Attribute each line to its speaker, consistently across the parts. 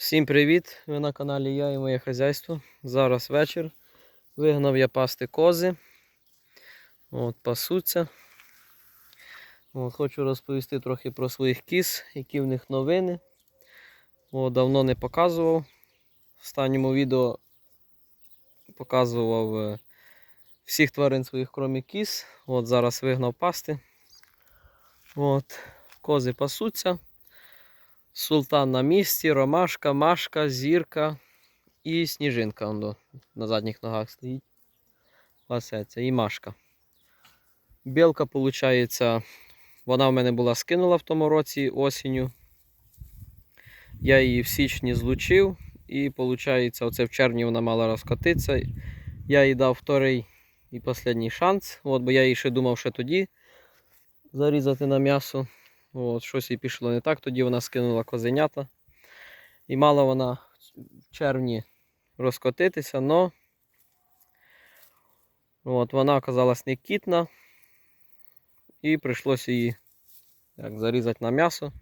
Speaker 1: Всім привіт! Ви на каналі Я і моє хазяйство. Зараз вечір. Вигнав я пасти кози. От, пасуться. От, хочу розповісти трохи про своїх кіз, які в них новини. От, давно не показував. В останньому відео показував е, всіх тварин своїх, крім кіз. От, зараз вигнав пасти. От, кози пасуться. Султан на місці, ромашка, машка, зірка і сніжинка он на задніх ногах стоїть. Пасеться. І машка. Білка, виходить, вона в мене була скинула в тому році осінню. Я її в січні злучив. І виходить, оце в червні вона мала розкотитися. Я їй дав вторий і останній шанс. От, бо я їй ще думав, ще тоді зарізати на м'ясо. От, щось їй пішло не так, тоді вона скинула козенята. І мала вона в червні розкотитися, але от, вона оказалась не кітна. І прийшлося її як, зарізати на м'ясо.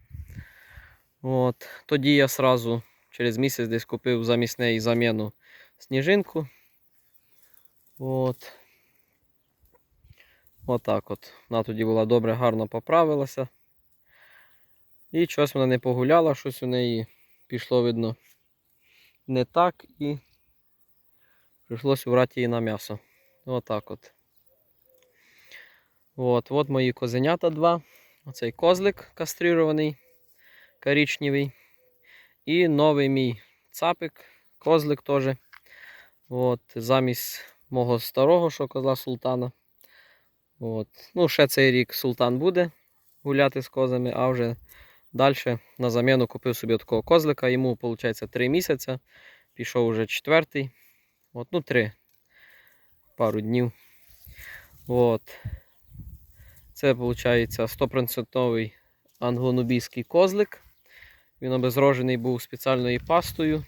Speaker 1: От, тоді я сразу через місяць десь купив замість неї заміну сніжинку. От. Отак от. Вона тоді була добре, гарно поправилася. І щось вона не погуляла, щось у неї пішло, видно, не так і прийшлося брати її на м'ясо. Отак от. От, от мої козенята два. Оцей козлик кастрирований, коричневий. І новий мій цапик, козлик теж. От, замість мого старого, що козла султана. От. Ну, ще цей рік султан буде гуляти з козами, а вже Далі на заміну купив собі такого козлика, йому, виходить, 3 місяці. Пішов уже четвертий. От, ну, 3. Пару днів. От. Це, виходить, 100% англонубійський козлик. Він обезрожений був спеціальною пастою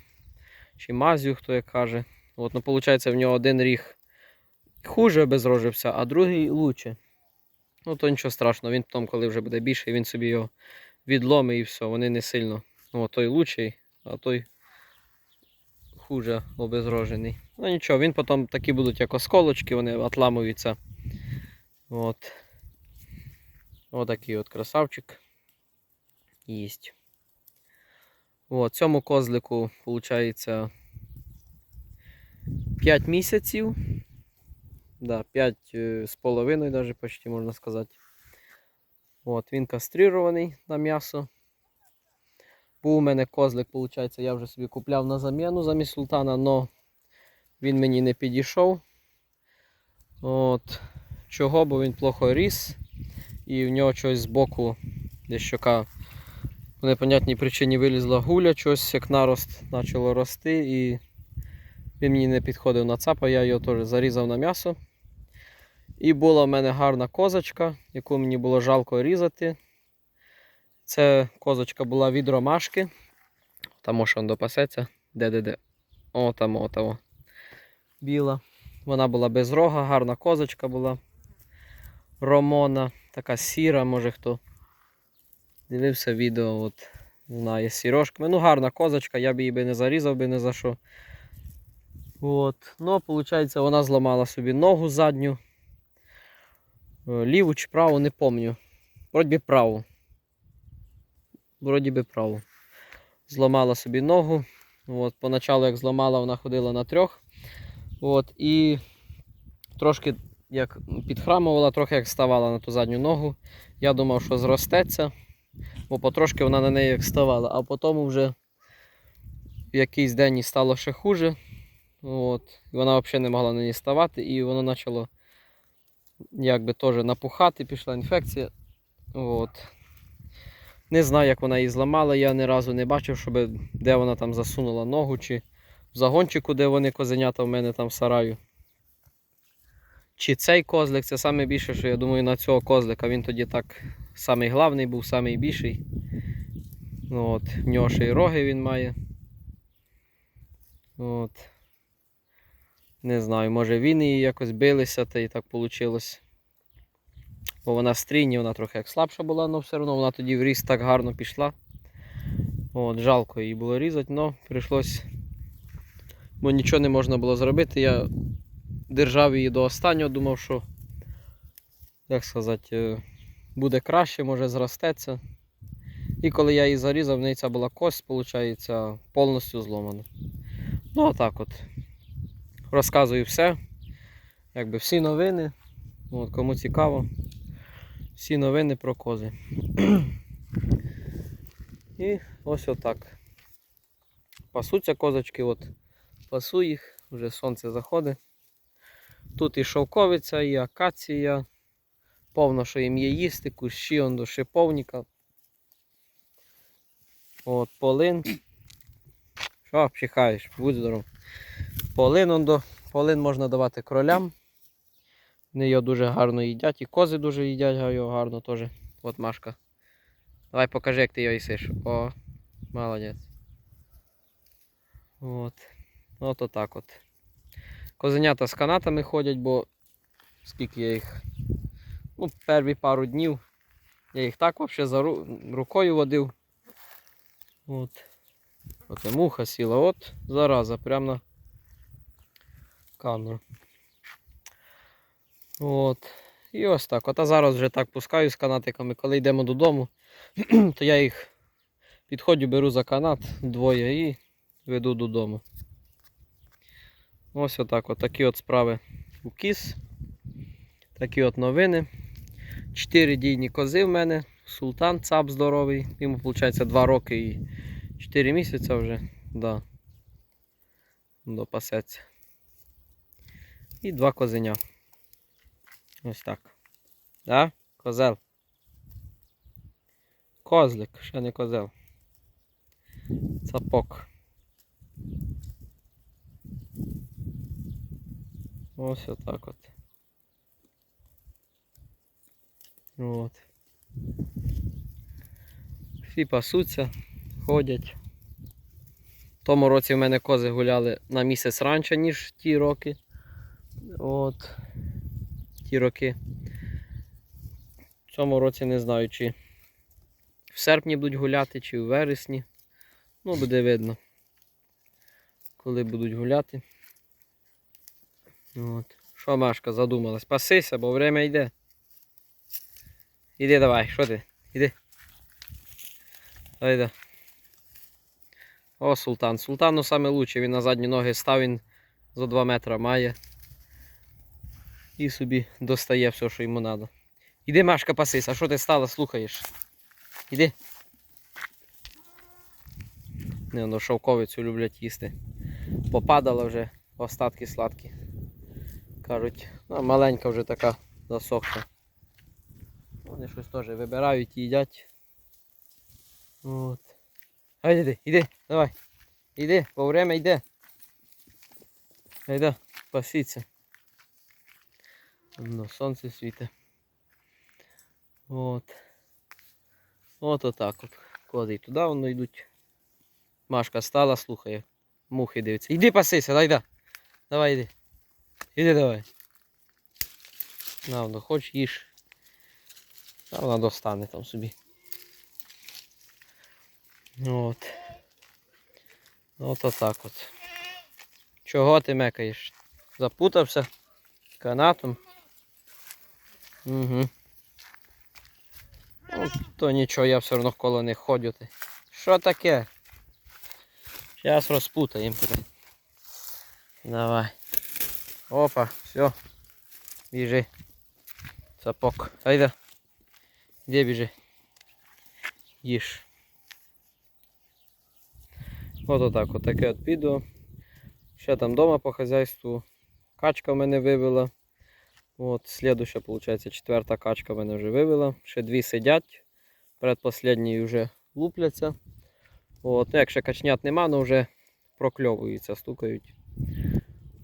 Speaker 1: чи мазю, хто як каже. От, ну, виходить, в нього один ріг хуже обезрожився, а другий лучше. Ну, то нічого страшного, він потім, коли вже буде більше, він собі його відломи і все, вони не сильно. Ну, той лучший, а той хуже обезрожений. Ну нічого, він потім такі будуть як осколочки, вони отламуються. От. Отакий от красавчик. Єсть. От, цьому козлику, виходить, 5 місяців. Да, 5 е, з половиною, навіть почти можна сказати. От, Він кастрирований на м'ясо. Був у мене козлик, виходить, я вже собі купляв на заміну замість султана, але він мені не підійшов. От. Чого? Бо він плохо ріс і в нього щось з боку десь щока по непонятній причині вилізла гуля, щось як нарост почало рости і він мені не підходив на цапа, я його теж зарізав на м'ясо. І була в мене гарна козочка, яку мені було жалко різати. Це козочка була від ромашки. Там що допасеться. Де-де-де. О, там, о, там. Біла. Вона була без рога, гарна козочка була. Ромона, така сіра, може хто. Дивився відео, от, знає, з сірошками. Ну, гарна козочка, я б її би не зарізав би ні за що. От. Ну, виходить, вона зламала собі ногу задню. Е, Ліву чи праву не пам'ятаю. Вроді праву. Вроді би праву. Зламала собі ногу. От, Поначалу, як зламала, вона ходила на трьох. От, І трошки як підхрамувала, трохи як ставала на ту задню ногу. Я думав, що зростеться, бо потрошки вона на неї як ставала, а потім вже в якийсь день їй стало ще хуже. От, і Вона взагалі не могла на ній ставати, і воно почало якби теж напухати, пішла інфекція. От. Не знаю, як вона її зламала, я ні разу не бачив, щоб де вона там засунула ногу, чи в загончику, де вони козенята в мене там в сараю. Чи цей козлик, це саме більше, що я думаю, на цього козлика. Він тоді так самий главний був, самий більший. Ну, от, В нього ще й роги він має. От. Не знаю, може він її якось билися, та і так вийшло. Бо вона в стрійні, вона трохи як слабша була, але все одно вона тоді в ріст так гарно пішла. От, жалко її було різати, але прийшлось. Бо нічого не можна було зробити. Я держав її до останнього, думав, що, як сказати, е, буде краще, може зростеться. І коли я її зарізав, в неї ця була кость, виходить, повністю зломана. Ну, отак от. Розказую все. Якби всі новини. От, кому цікаво. Всі новини про кози. І ось отак. Пасуться козочки, от пасу їх, вже сонце заходить. Тут і шовковиця, і акація. Повно, що їм є їсти, кущі он до шиповника. От, полин. Що, пчихаєш, будь здоров. Полин, полин можна давати кролям. Вони його дуже гарно їдять. І кози дуже їдять його гарно теж. От Машка. Давай покажи, як ти його їсиш. О, молодець. От. От отак от. Козенята з канатами ходять, бо скільки я їх. Ну, перві пару днів. Я їх так взагалі за ру- рукою водив. От. От і муха сіла. От зараза, прямо на камеру. От. І ось так. От а зараз вже так пускаю з канатиками. Коли йдемо додому, то я їх підходжу, беру за канат двоє і веду додому. Ось отак. От такі от справи у кіс. Такі от новини. Чотири дійні кози в мене. Султан цап здоровий. Йому виходить 2 роки і 4 місяці вже. Да. Допасеться. І два козеня. Ось так. Да? Козел. Козлик, ще не козел. Цапок. Ось отак от. От. Всі пасуться, ходять. В тому році в мене кози гуляли на місяць раніше, ніж ті роки. От. Ті роки. В цьому році не знаю, чи в серпні будуть гуляти, чи в вересні. Ну, буде видно. Коли будуть гуляти. От. Що Машка задумалась? Пасися, бо время йде. Іди давай, що ти? Іди. Давай, О, султан. Султан ну саме лучше. Він на задні ноги став, він за 2 метри має. І собі достає все, що йому треба. Іди, Машка, пасись, а що ти стала, слухаєш? Іди. Не, ну шовковицю люблять їсти. Попадала вже остатки сладкі. Кажуть, ну, маленька вже така засохша. Вони щось теж вибирають і їдять. От. Гайди, іди, іди, давай. Іди, бо время йде. Гайда, пасіться. Ну, сонце світе. От. От отак от. Кози і туди воно йдуть. Машка стала, слухає. Мухи дивиться. Іди пасися, дай да. Давай іди. Іди давай. На, воно хоч їж. А вона достане там собі. От. От отак от. Чого ти мекаєш? Запутався канатом. Угу. Ну, то нічого, я все одно коло них ходю. Що таке? Зараз розпутаємо. Давай. Опа, все. Біжи. Цапок. Айда. Де біжи? Їж. От отак, от таке от відео. Ще там вдома по хазяйству. Качка в мене вивела. От, слідуща, виходить, четверта качка мене вже вивела. Ще дві сидять. Передпослідні вже лупляться. От, ну, якщо качнят нема, але вже прокльовуються, стукають.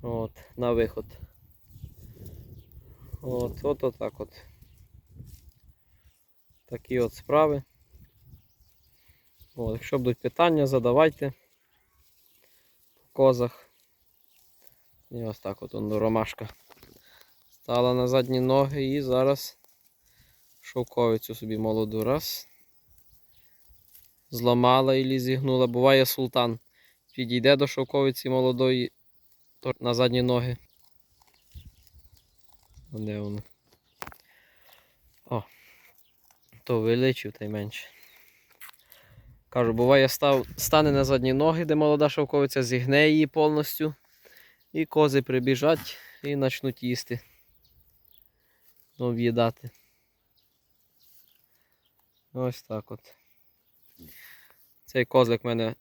Speaker 1: От, на виход. От, от, от так от. Такі от справи. От, якщо будуть питання, задавайте по козах. І ось так от он ромашка. Стала на задні ноги і зараз шовковицю собі молоду раз. зламала і зігнула. Буває султан. Підійде до шовковиці молодої то на задні ноги. Де воно? О, то вилечив та й менше. Кажу, буває став, стане на задні ноги, де молода шовковиця, зігне її повністю. І кози прибіжать і почнуть їсти. Об'їдати. Ось так от. Цей козлик в мене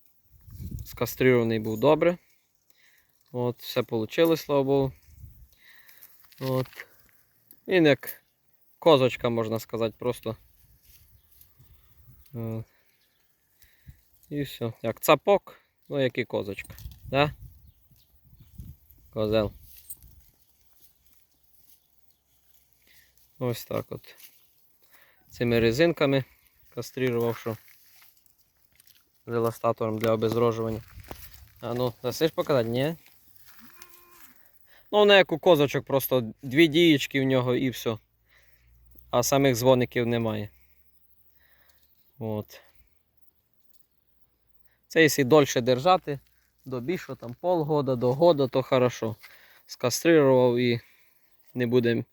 Speaker 1: скастрирований був добре. От, все вийшло, слава Богу. От. Він як козочка, можна сказати, просто. От. І все. Як цапок, ну як і козочка. Да? Козел. Ось так от. Цими резинками кастрирував, що еластатором для обезрожування. А ну, дасиш показати? Ні? Ну, як у козочок, просто дві дієчки в нього і все. А самих дзвоників немає. От. Це якщо дольше держати, до більше там полгода, до года, то хорошо. Скастрирував і не буде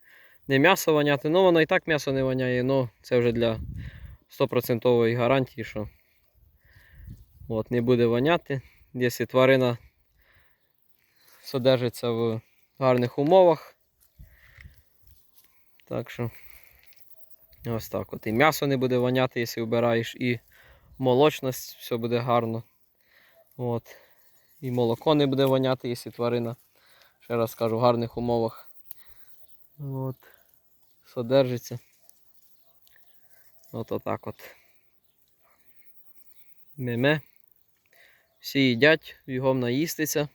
Speaker 1: не м'ясо воняти. Ну воно і так м'ясо не воняє, але це вже для 100% гарантії, що от, не буде воняти. Якщо тварина содержиться в гарних умовах. Так що ось так от. І м'ясо не буде воняти, якщо вбираєш, і молочність, все буде гарно. От. І молоко не буде воняти, якщо тварина, ще раз кажу, в гарних умовах. От. Содержиться. От отак от. Меме. Всі їдять, бігом наїстися.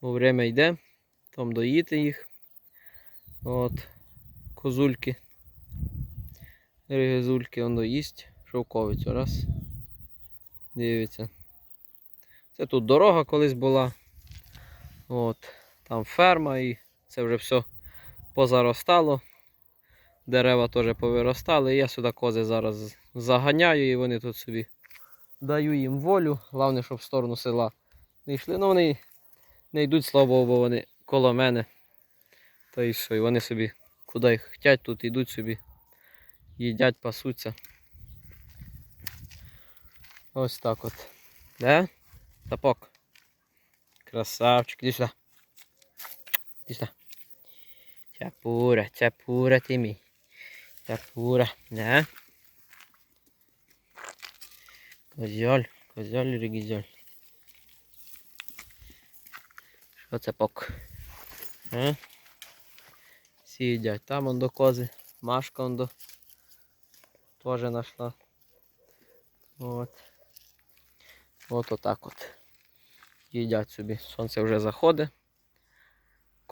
Speaker 1: Бо время йде, там доїти їх. От. Козульки. Регезульки, он доїсть. Шовковицю. Раз. Дивіться. Це тут дорога колись була. От. Там ферма і це вже все позаростало. Дерева теж повиростали. Я сюди кози зараз заганяю і вони тут собі даю їм волю. Головне, щоб в сторону села не йшли. Ну вони не йдуть, слава Богу, бо вони коло мене. Та і що, і вони собі куди їх хотять, тут йдуть собі. Їдять, пасуться. Ось так от. Да? Тапок. Красавчик. Іди сюди. Чапура, чапура ти мій. Чапура, да? Козьоль, козьоль, регізьоль. Що це пок? А? Всі їдять. Там он до кози. Машка он до. Теж знайшла. От. От отак от. Їдять собі. Сонце вже заходить.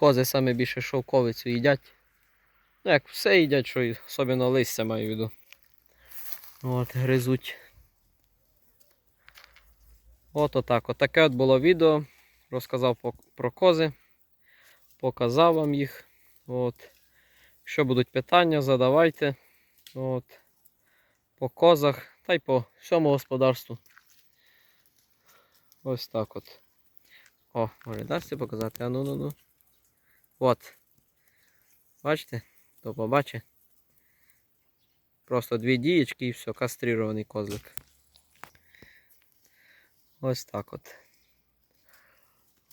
Speaker 1: Кози саме більше шовковицю їдять. Ну як все їдять, що особливо листя маю в виду. От, гризуть. От отак. От таке от було відео. Розказав про кози. Показав вам їх. От. Якщо будуть питання, задавайте. От. По козах та й по всьому господарству. Ось так от. О, може дасться показати? А ну ну ну. От. Бачите? То побачить. Просто дві дієчки і все, кастрирований козлик. Ось так от.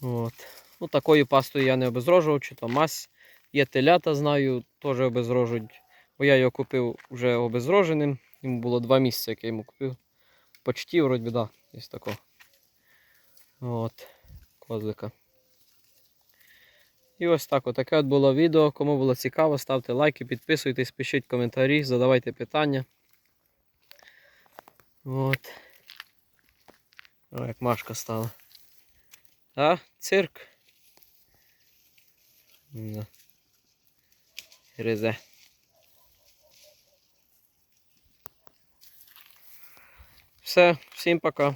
Speaker 1: От. Ну, такою пастою я не обезрожував, чи то мазь. Є телята, знаю, теж обезрожують. Бо я його купив вже обезроженим. Йому було два місяці, як я йому купив. Почти, вроді, да, ось такого. От, козлика. І ось так, отаке от було відео. Кому було цікаво, ставте лайки, підписуйтесь, пишіть коментарі, задавайте питання. От. О, як Машка стала. А, цирк. Да. Гризе. Все, всім пока.